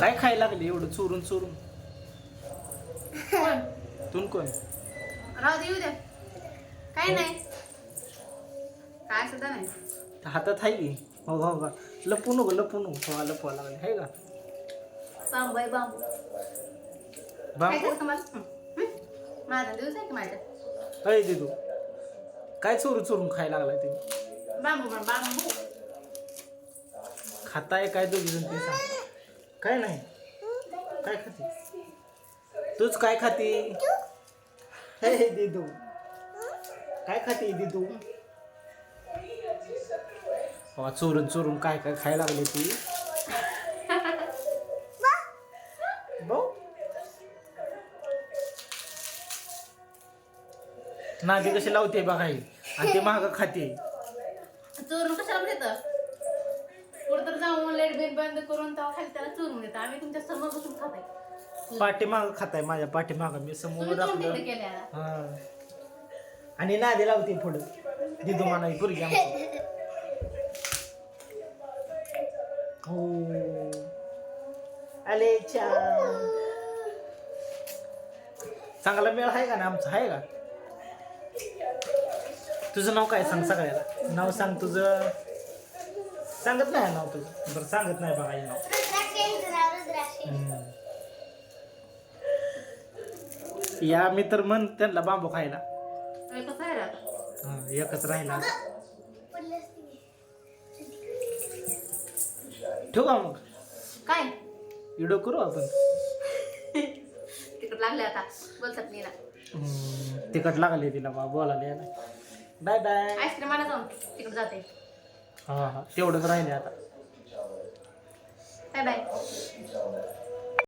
काय खायला लागले एवढं चोरून चोरून? तुन कोण? राहू दे येऊ दे. काही नाही. काय सुद्धा नाही. हातात आहे की? हो हो का लपू नको लपू नको. हो लपवा लागले. आहे का? बांबू आहे बांबू. काय बांबू करतो मला हं, हं? माझा दिवस आहे की माझ्या? अय दिदू काय चोरून चोरून खायला लागलाय ते बांबू पण बांबू. खाताय काय दोघी जण ते सांग. काय नाही? काय खाते? तूच काय खाते? हे हे दिदू. काय खाते दिदू? हा चोरून चोरून काय काय खायला लागले ती? भाऊ? नादी कशी लावते बघाई आणि ते महाग खाते. चोरून कशाला येतं बिल बंद करून तेव्हा खाली त्याला चोरून येतं आम्ही तुमच्यासमोर बसून खाताय. पाठीमाग खाताय माझ्या पाठीमाग. मी समोर आपलं? हा. आणि नादी लावते पुढं. दिदू म्हणा पुरगी आमची. हो. आले छान. चांगला मेळ आहे का ना आमचा? आहे का? तुझं नाव काय सांग सगळ्याला? नाव सांग तुझं. सांगत नाही नाव तुझं. बरं सांगत नाही बघा हे नाव. हम्म. या मी तर म्हण त्यांना बांबू खायला. हा, एकच राहिला. ठेवू का मग? काय? व्हिडिओ करू आपण? तिकडे लागले आता. बोलतात मी ना हम्म, तिकट लागले तिला बा बोलायला यायला. बाय बाय आईस्क्रीम आणा जाऊन तिकडे जाते. हा हा. तेवढंच राहिले आता. Bye bye.